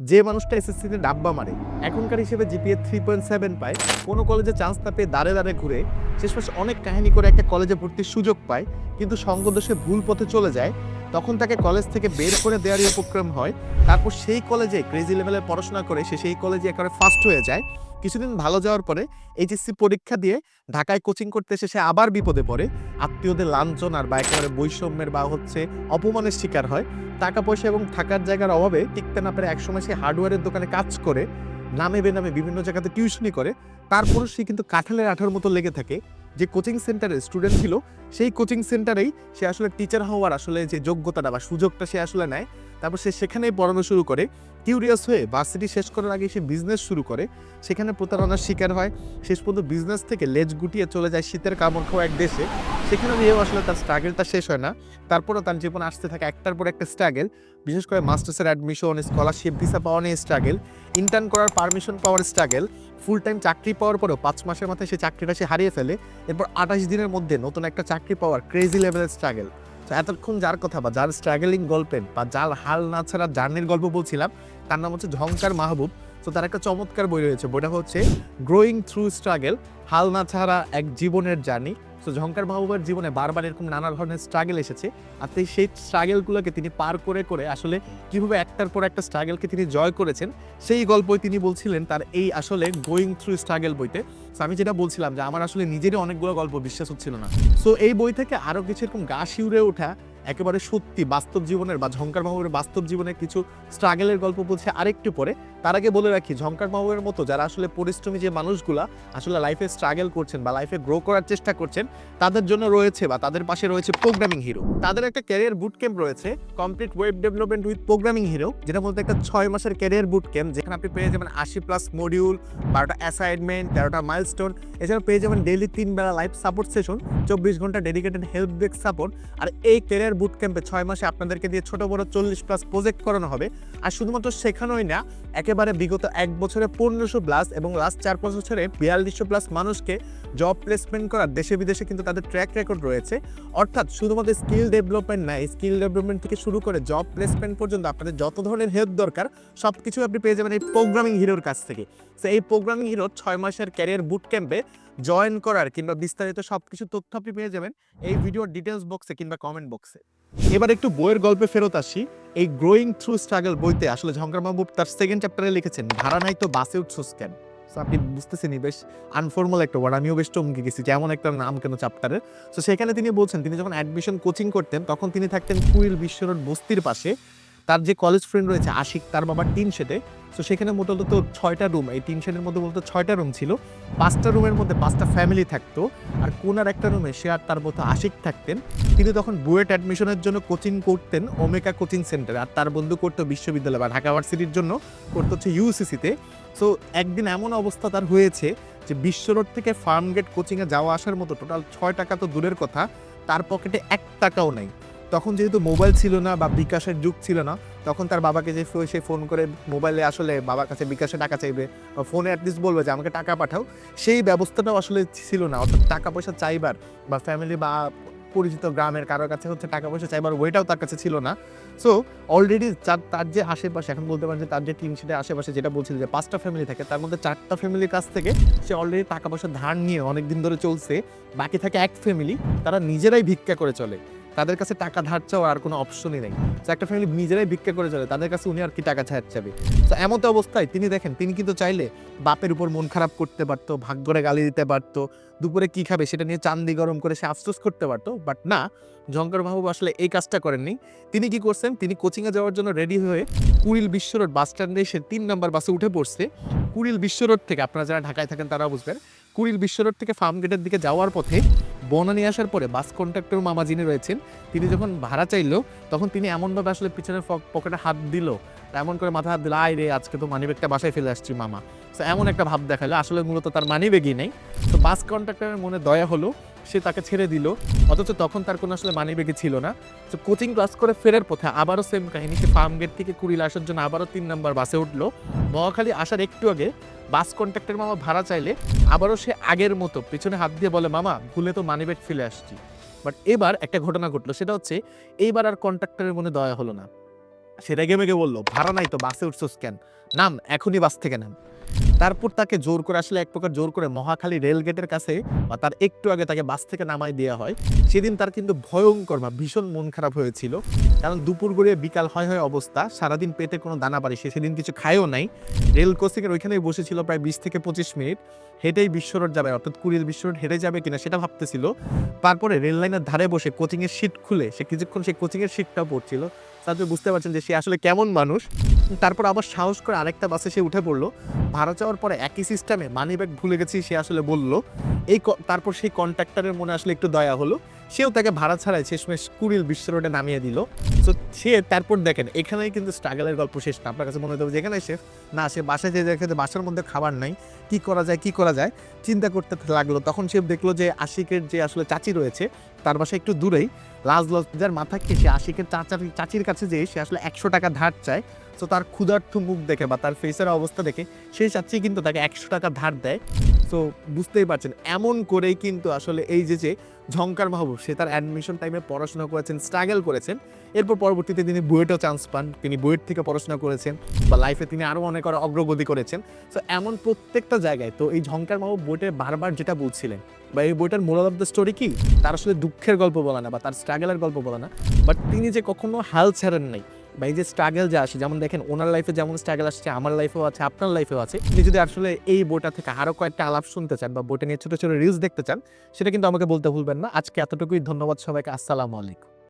যে মানুষটা এসএসসিতে ডাব্বা মারে, এখনকার হিসেবে জিপিএ থ্রি পয়েন্ট সেভেন পায়, কোনো কলেজে চান্স না পেয়ে দাঁড়ে দাঁড়ে ঘুরে শেষমেশ অনেক কাহিনী করে একটা কলেজে ভর্তির সুযোগ পায়, কিন্তু সঙ্গদোষে ভুল পথে চলে যায় তখন তাকে কলেজ থেকে বের করে দেওয়ারই উপক্রম হয়। তারপর সেই কলেজে ক্রেজি লেভেলে পড়াশোনা করে সে সেই কলেজে একেবারে ফার্স্ট হয়ে যায়। কিছুদিন ভালো যাওয়ার পরে এইচএসসি পরীক্ষা দিয়ে ঢাকায় কোচিং করতে এসে সে আবার বিপদে পড়ে। আত্মীয়দের লাঞ্ছনার বা একেবারে বৈষম্যের বা হচ্ছে অপমানের শিকার হয়। টাকা পয়সা এবং থাকার জায়গার অভাবে টিকতে না পেরে একসময় সে হার্ডওয়্যারের দোকানে কাজ করে, নামে বেনামে বিভিন্ন জায়গাতে টিউশনি করে। তারপরও সে কিন্তু কাঁঠালের আঠার মতো লেগে থাকে। যে কোচিং সেন্টারের স্টুডেন্ট ছিল, সেই কোচিং সেন্টারেই সে আসলে টিচার হওয়ার আসলে যে যোগ্যতাটা বা সুযোগটা সে আসলে নেয়। তারপর সে সেখানেই পড়ানো শুরু করে। কিউরিয়াস হয়ে ভার্সিটি শেষ করার আগে সে বিজনেস শুরু করে। সেখানে প্রতারণার শিকার হয়। শেষ পর্যন্ত বিজনেস থেকে লেজ গুটিয়ে চলে যায় শীতের কামড় খাওয়া এক দেশে। সেখানে নিয়েও আসলে তার স্ট্রাগলটা শেষ হয় না। তারপরও তার জীবনে আসতে থাকে একটার পর একটা স্ট্রাগেল বিশেষ করে মাস্টার্সের অ্যাডমিশন স্কলারশিপ ভিসা পাওয়া নিয়ে স্ট্রাগেল ইন্টার্ন করার পারমিশন পাওয়ার স্ট্রাগেল ফুল টাইম চাকরি পাওয়ার পরেও পাঁচ মাসের মাথায় সে চাকরিটা সে হারিয়ে ফেলে। এরপর আঠাশ দিনের মধ্যে নতুন একটা চাকরি পাওয়ার ক্রেজি লেভেলের স্ট্রাগল এতক্ষণ যার কথা বা যার স্ট্রাগলিং গল্পের বা যার হাল না ছাড়া জার্নির গল্প বলছিলাম, তার নাম হচ্ছে ঝংকার মাহবুব। তো তার একটা চমৎকার বই রয়েছে। বইটা হচ্ছে গ্রোয়িং থ্রু স্ট্রাগল হাল না ছাড়া এক জীবনের জার্নি। তো ঝংকার মাহবুবের জীবনে বারবার এরকম নানা ধরনের স্ট্রাগল এসেছে। আর তাই সেই স্ট্রাগলগুলোকে তিনি পার করে করে আসলে কীভাবে একটার পর একটা স্ট্রাগলকে তিনি জয় করেছেন, সেই গল্পই তিনি বলছিলেন তার এই আসলে গোয়িং থ্রু স্ট্রাগল বইতে। So, আমি যেটা বলছিলাম যে, আমার আসলে নিজেরই অনেকগুলো গল্প বিশ্বাস হচ্ছিল না। সো এই বই থেকে আরও কিছু এরকম গা শিউরে ওঠা একেবারে সত্যি বাস্তব জীবনের বা ঝঙ্কার মাহবুবের বাস্তব জীবনের কিছু স্ট্রাগলের গল্প বলছে আরেকটু পরে। তার আগে বলে রাখি ঝঙ্কার মাহবুবের মতো যারা আসলে পরিশ্রমী যে মানুষগুলা আসলে লাইফে স্ট্রাগল করছেন বা লাইফে গ্রো করার চেষ্টা করছেন, তাদের জন্য রয়েছে বা তাদের পাশে রয়েছে প্রোগ্রামিং হিরো তাদের একটা ক্যারিয়ার বুট ক্যাম্প রয়েছে complete web development with programming hero যেটা বলতে একটা ছয় মাসের ক্যারিয়ার বুট ক্যাম্প যেখানে আপনি পেয়ে যাবেন আশি প্লাস মডিউল বারোটা অ্যাসাইনমেন্ট তেরোটা মাইলস্টোন এছাড়া পেয়ে যাবেন ডেইলি তিন বেলা লাইফ সাপোর্ট সেশন চব্বিশ ঘণ্টা ডেডিকেটেড হেল্প ডেস্ক সাপোর্ট আর এই ক্যারিয়ার বুট ক্যাম্পে ছয় মাসে আপনাদেরকে দিয়ে ছোট বড় চল্লিশ প্লাস প্রজেক্ট করানো হবে। আর শুধুমাত্র শেখানোই না, একেবারে বিগত এক বছরে পনেরোশো প্লাস এবং লাস্ট চার পাঁচ বছরে বিয়াল্লিশশো প্লাস মানুষকে জব প্লেসমেন্ট করার দেশে বিদেশে কিন্তু তাদের ট্র্যাক রেকর্ড রয়েছে। অর্থাৎ শুধুমাত্র স্কিল ডেভেলপমেন্ট না স্কিল ডেভেলপমেন্ট থেকে শুরু করে জব প্লেসমেন্ট পর্যন্ত আপনাদের যত ধরনের হেল্প দরকার সব কিছু আপনি পেয়ে যাবেন এই প্রোগ্রামিং হিরোর কাছ থেকে। তো এই প্রোগ্রামিং হিরোর ছয় মাসের ক্যারিয়ার বুট ক্যাম্পে জয়েন করার কিংবা বিস্তারিত সব কিছু তথ্য আপনি পেয়ে যাবেন এই ভিডিওর ডিটেলস বক্সে কিংবা কমেন্ট বক্সে এবার একটু বইয়ের গল্পে ফেরত আসি। এই গ্রোয়িং থ্রু স্ট্রাগল বইতে আসলে ঝঙ্কার মাহবুব তার সেকেন্ড চ্যাপ্টারে লিখেছেন, ভাড়া নাই তো বাসে উঠছোস কেন? সো আপনি বুঝতেছেনই বেশ আনফর্মাল একটা ওয়ার্ড আমিও বেশ চমকে গেছি যেমন একটা নাম কেন চ্যাপ্টারের সো সেখানে তিনি বলছেন, তিনি যখন অ্যাডমিশন কোচিং করতেন, তখন তিনি থাকতেন কুইল বিশ্বরোড বস্তির পাশে। তার যে কলেজ ফ্রেন্ড রয়েছে, আশিক, তার বাবার টিন শেডে তো সেখানে মোটামুটি তো ছয়টা রুম এই টিন শেডের মধ্যে বলতো ছয়টা রুম ছিল। পাঁচটা রুমের মধ্যে পাঁচটা ফ্যামিলি থাকতো। আর কোন আর একটা রুমে সে আর তার মতো আশিক থাকতেন। তিনি তখন বুয়েট অ্যাডমিশনের জন্য কোচিং করতেন ওমেকা কোচিং সেন্টারে আর তার বন্ধু করতো বিশ্ববিদ্যালয় বা ঢাকা ভার্সিটির জন্য করতো হচ্ছে ইউসিসিতে সো একদিন এমন অবস্থা তার হয়েছে যে বিশ্ব রোড থেকে ফার্ম গেট কোচিংয়ে যাওয়া আসার মতো টোটাল ছয় টাকা তো দূরের কথা। তার পকেটে এক টাকাও নেই। তখন যেহেতু মোবাইল ছিল না বা বিকাশের যুগ ছিল না, তখন তার বাবাকে যে সে ফোন করে মোবাইলে আসলে বাবার কাছে বিকাশে টাকা চাইবে বা ফোনে অ্যাটলিস্ট বলবে যে আমাকে টাকা পাঠাও, সেই ব্যবস্থাটাও আসলে ছিল না। অর্থাৎ টাকা পয়সা চাইবার বা ফ্যামিলি বা পরিচিত গ্রামের কারোর কাছে হচ্ছে টাকা পয়সা চাইবার ওইটাও তার কাছে ছিল না। সো অলরেডি তার যে আশেপাশে, এখন বলতে পারেন যে তার যে টিম সেটের আশেপাশে যেটা বলছিল যে পাঁচটা ফ্যামিলি থাকে, তার মধ্যে চারটা ফ্যামিলির কাছ থেকে সে অলরেডি টাকা পয়সা ধার নিয়ে অনেক দিন ধরে চলছে, বাকি থাকে এক ফ্যামিলি তারা নিজেরাই ভিক্ষা করে চলে। তাদের কাছে টাকা ধার চাওয়া আর কোনো অপশনই নেই। তো একটা ফ্যামিলি নিজেরাই ভিক্ষা করে চলে, তাদের কাছে উনি আর কি টাকা ছাড় চাবে? তো এমন অবস্থায় তিনি দেখেন, তিনি কিন্তু চাইলে বাপের উপর মন খারাপ করতে পারতো, ভাগ্যরে গালি দিতে পারতো দুপুরে কি খাবে সেটা নিয়ে চান্দি গরম করে সে আফসোস করতে পারতো বাট না মাহবুব আসলে এই কাজটা করেননি। তিনি কি করছেন, তিনি কোচিংয়ে যাওয়ার জন্য রেডি হয়ে কুড়িল বিশ্ব রোড বাস স্ট্যান্ডে এসে তিন নম্বর বাসে উঠে পড়ছে। কুড়িল বিশ্ব রোড থেকে আপনারা যারা ঢাকায় থাকেন তারা বুঝবেন, কুড়িল বিশ্ব রোড থেকে ফার্ম গেটের দিকে যাওয়ার পথে বনানি আসার পরে বাস কন্ট্রাক্টর মামা যিনি রয়েছেন, তিনি যখন ভাড়া চাইলো, তখন তিনি এমনভাবে আসলে পিছনের পকেটে হাত দিল, এমন করে মাথা হাত দিল, আয় রে, আজকে তো মানিব্যাগটা বাসায় ফেলে আসছি মামা। তো এমন একটা ভাব দেখাল। আসলে মূলত তার মানিব্যাগই নেই। তো বাস কন্ট্রাক্টরের মনে দয়া হলো, সে তাকে ছেড়ে দিল। অথচ তখন তার কোনো আসলে মানিব্যাগই ছিল না। তো কোচিং ক্লাস করে ফেরার পথে আবারও সেম কাহিনী, সে ফার্ম গেট থেকে কুড়িল আসার জন্য আবারও তিন নম্বর বাসে উঠল। মহাখালী আসার একটু আগে বাস কন্ট্রাক্টর মামা ভাড়া চাইলে আবারও সে আগের মতো পেছনে হাত দিয়ে বলে, মামা, ভুলে তো মানিব্যাগ ফেলে আসছি। বাট এবার একটা ঘটনা ঘটলো, সেটা হচ্ছে এইবার আর কন্ট্রাক্টরের মনে দয়া হলো না। সে রেগে মেগে বলল, ভাড়া নাই তো, বাসে উঠছোস কেন? নাম, এখনই বাস থেকে নাম। তারপর তাকে জোর করে আসলে এক প্রকার জোর করে মহাখালী রেল গেটের কাছে বা তার একটু আগে তাকে বাস থেকে নামাই দেওয়া হয়। সেদিন তার কিন্তু ভয়ঙ্কর বা ভীষণ মন খারাপ হয়েছিল। কারণ দুপুর গড়িয়ে বিকাল হয় হয় অবস্থা, সারাদিন পেটে কোনো দানা পারি সে সেদিন কিছু খায়ও নাই। রেল ক্রসিংয়ের ওইখানেই বসেছিল প্রায় বিশ থেকে পঁচিশ মিনিট। হেঁটেই বিশ্ব রোড যাবে, অর্থাৎ কুড়ির বিশ্ব রোড হেঁটে যাবে কিনা সেটা ভাবতেছিল। তারপরে রেল লাইনের ধারে বসে কোচিংয়ের সিট খুলে, সে কিছুক্ষণ সেই কোচিংয়ের সিটটা পড়ছিল। তারপরে বুঝতে পারছেন যে সে আসলে কেমন মানুষ। তারপর আবার সাহস করে আরেকটা বাসে সে উঠে পড়ল। ভাড়া চাওয়ার পরে একই সিস্টেমে মানি ব্যাগ ভুলে গেছি, সে আসলে বলল। এই তারপর সেই কন্ট্রাক্টরের মনে আসলে একটু দয়া হলো। সেও তাকে ভাড়া ছাড়াই শেষমেশ কুড়িল বিশ্ব রোডে নামিয়ে দিল। তো সে তারপর দেখেন, এখানেই কিন্তু স্ট্রাগলের গল্প শেষ না। আপনার কাছে মনে হতে যেখানে শেষ। না, সে বাসায় যে দেখে যে বাসার মধ্যে খাবার নাই, কি করা যায়, কি করা যায়, চিন্তা করতে লাগল। তখন সে দেখল যে আশিকের যে আসলে চাচি রয়েছে, তার বাসা একটু দূরেই। লাজ লজ্জার মাথা খেয়ে সে আশিকের চাচার চাচির কাছে যেয়ে সে আসলে একশো টাকা ধার চায়। তো তার ক্ষুধার্থ মুখ দেখে বা তার ফেসের অবস্থা দেখে সেই চাচ্ছি কিন্তু তাকে একশো টাকা ধার দেয়। তো বুঝতেই পারছেন, এমন করেই কিন্তু আসলে এই যে যে ঝঙ্কার মাহবুব, সে তার অ্যাডমিশন টাইমে পড়াশোনা করেছেন স্ট্রাগল করেছেন। এরপর পরবর্তীতে তিনি বুয়েটও চান্স পান, তিনি বুয়েট থেকে পড়াশোনা করেছেন বা লাইফে তিনি আরও অনেক অগ্রগতি করেছেন। তো এমন প্রত্যেকটা জায়গায় তো এই ঝঙ্কার মাহবুব বইটে বারবার যেটা বলছিলেন, বা এই বইটার মোরাল অফ দ্য স্টোরি কি? তার আসলে দুঃখের গল্প বলা না বা তার স্ট্রাগলের গল্প বলা না। বাট তিনি যে কখনো হাল ছাড়েন নাই বা এই যে স্ট্রাগল যা আসে, যেমন দেখেন ওনার লাইফে যেমন স্ট্রাগল আসছে, আমার লাইফেও আছে, আপনার লাইফেও আছে। আপনি যদি আসলে এই বইটা থেকে আরও কয়েকটা আলাপ শুনতে চান বা বইটা নিয়ে ছোটো ছোটো রিলস দেখতে চান, সেটা কিন্তু আমাকে বলতে ভুলবেন না। আজকে এতটুকুই, ধন্যবাদ সবাইকে, আসসালামু আলাইকুম।